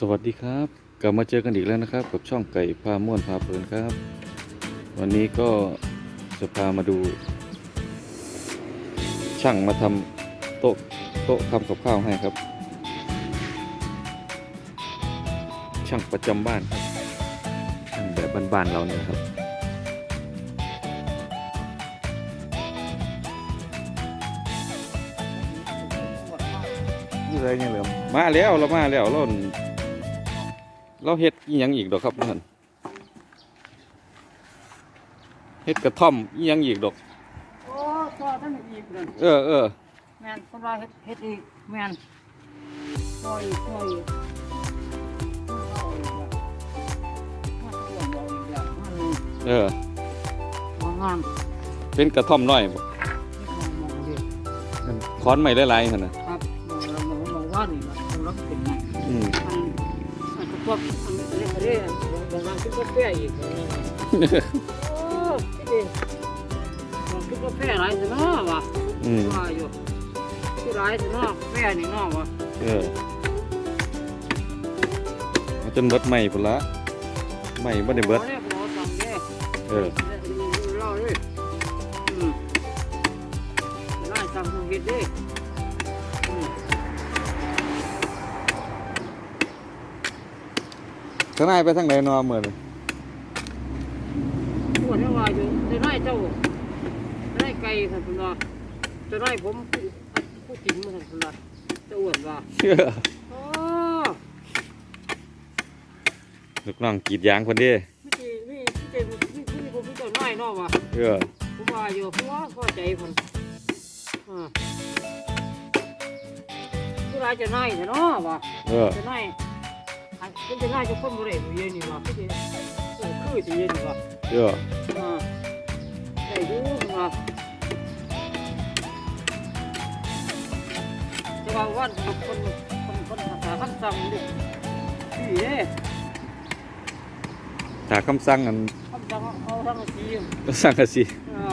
สวัสดีครับ กลับมาเจอกันอีกแล้วนะครับ กับช่องไก่พาม่วนพาเพลินครับ วันนี้ก็จะพามาดู ช่างมาทำโต๊ะโต๊ะทำกับข้าวให้ครับ ช่างประจำบ้านครับช่างแบบบ้านๆเราเนี่ยครับนี่ไรเนี่ยเหลิมมาแล้วเรามาแล้วเรา เราเฮ็ดอีหยังอีกดอกครับท่านเฮ็ดกระท่อมอีหยังอีกดอก โอ้ตัวท่านอีกเลยเออเออแม่นคนว่าเฮ็ดเฮ็ดอีกแม่นตัวอีกตัวอีกเอาอีกแล้วมาตัวเอาอีกแล้วมันนี่เออมางามเป็นกระท่อมน้อยบ่นี่มองมองดิค้อนใหม่หลายๆหั่นน่ะครับมองเรามองมองว่านี่ละเราเป็นไงอืมอันอันก็ พวกอันเรียกอะไรอะบางบางคิดว่าแพ้อีกโอ้ที่ดิบางคิดว่าแพ้หลายสิเนาะวะอืมว่าอยู่ที่หลายสิเนาะแพ้นี่เนาะวะเออมันจนเบิดใหม่พุ่นละใหม่บ่ได้เบิดอานี่ยบ่เอาสั่งเด้เออเล่าเลยอืมไล่สั่งผู้เฮ็ดเด้ ทนายไปทางไหนเนอมื้อนี้ปวดว่าอยู่จะไล่เจ้าจะไล่ไก่ท่านพุ่นว่าจะไล่ผมผู้ผู้ถิ่นมาท่านพุ่นว่าเจะอ้วนว่าเออโอ้ลูกน้องกรีดยางคนเด้ไม่ใช่ไม่ไม่ใช่ไม่ไม่ไม่ผมไม่เจ้าน้อยเนาะว่ะเออผมว่าอยู่เพราะว่าพอใจเพิ่นอ่าผู้ร้ายจะน้อยเนาะว่ะเออจะน้อย อันเป็นจะน้อยจะคนบ่ได้บ่เย็นนี่ว่ะคือสิเออคือสิเย็นนี่ว่ะเอออ่าได้อยู่ว่ะแต่ว่าวันคนคนคนคนหาคำสั่งดิพี่เด้ถ้าคำสั่งอันคำสั่งเอาทั้งสีก็สั่งก็สิอ่า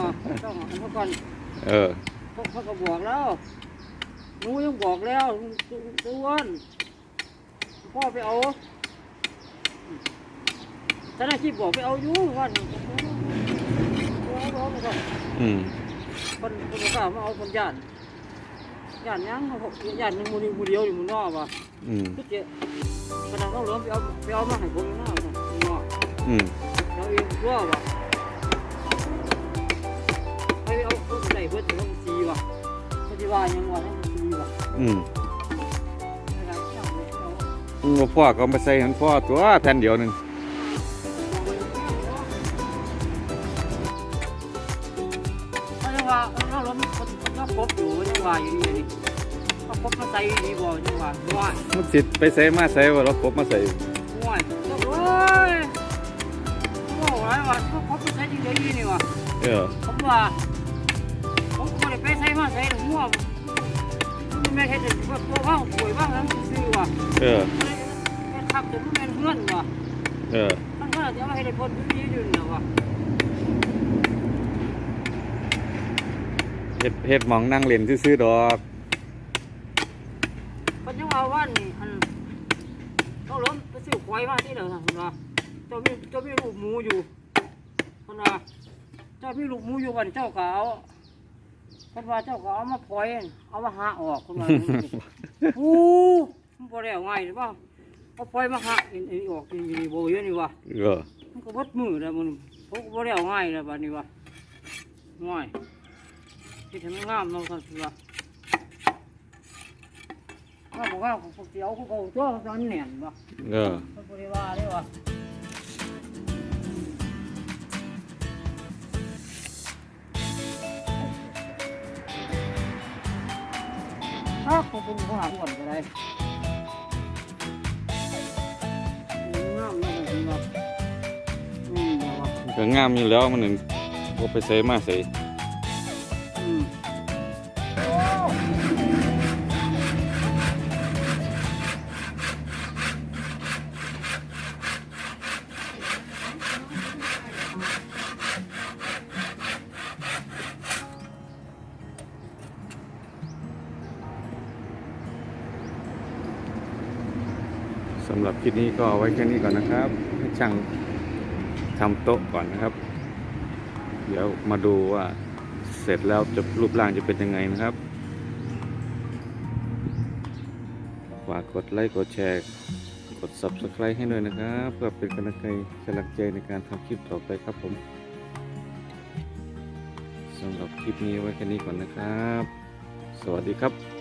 ต้องเอามาก่อนเออเขาเขาก็บอกแล้วหนูยังบอกแล้วตัวนพ่อไปเอา ท่านอาชีพบอกไปเอาอยู่วันเอาเอาเอาอืมคนคนกล้ามาเอาคนย่านย่านยังเขาบอกย่านหนึงมูนี่มูเดียวอยู่มูนอกว่ะอืมทุกเจ้าขนาดเขาเหลือไปเอาไปเอามาให้ผมอยู่นอกมูนอกอืมเราเองว่าว่ะไปเอาเอาไหนเพื่อถึงต้องซีว่ะเขาจะว่ายังว่าต้องซีว่ะอืมไม่ได้ช่างเลยเอา อืมบ่พ่อก็เอามาใส่หันพ่อตัวแผ่นเดียวหนึง เขาจะว่าเราล้มคนก็พบอยู่ยังว่าอยู่นี่นี่เขาพบมาใส่ดีบ่ยังว่าว่ามันสิไปใส่มาใส่ว่าเรากบมาใส่ว่าโอ้ยว่าอะไรวะเขาพบมาใส่ดีดีนี่ว่ะเออผมว่าผมก็ได้ไปใส่มาใส่หัวมันไม่ใช่แต่ว่าตัวว่างป่วยว่างนั้นซื้อว่ะเออแม่ขับจนมันเป็นเพื่อนว่ะเออมันก็จะมาให้ได้พ้นพื้นที่อยู่นี่ว่ะ เฮ็ดเฮ็ดหมองนั่งเล่นซื่อๆดอกก็ยังว่าว่านี่อันเขาล้มไปซื้อควายมาที่เดิมนะคุณว่าเจ้ามีเจ้ามีลูกหมูอยู่คุณว่าเจ้ามีลูกหมูอยู่วันเจ้าก็เอาคุณว่าเจ้าก็เอามาปล่อยเอามาหาออกคุณว่าโอ้มันบ่ได้เอาง่ายหรือเปล่าเอาปล่อยมาหาอันนี้ออกนี่นี่บ่เยอะนี่ว่ะเออมันก็วัดมือแล้วมันผมก็บ่ได้เอาง่ายแล้วบัดนี้ว่ะง่าย ที่ทำให้งามเนาะครับว่าถ้าบอกว่าพวกเสียวพวกเขาตัวตอนแหน่นบ่เออเขาบริวาได้บ่ถ้าผมเป็นผู้หาอ้วนก็ได้งามเนาะผมว่าอืมบ่ว่ามันก็งามอยู่แล้วมันนึงบ่ไปใส่มาใส่ สำหรับคลิปนี้ก็เอาไว้แค่นี้ก่อนนะครับ ให้ช่างทำโต๊ะก่อนนะครับ เดี๋ยวมาดูว่าเสร็จแล้วจะรูปร่างจะเป็นยังไงนะครับ ฝากกดไลค์กดแชร์ กด subscribe ให้ด้วยนะครับ เพื่อเป็นกำลังใจกำลังใจในการทำคลิปต่อไปครับผมสำหรับคลิปนี้ไว้แค่นี้ก่อนนะครับ สวัสดีครับ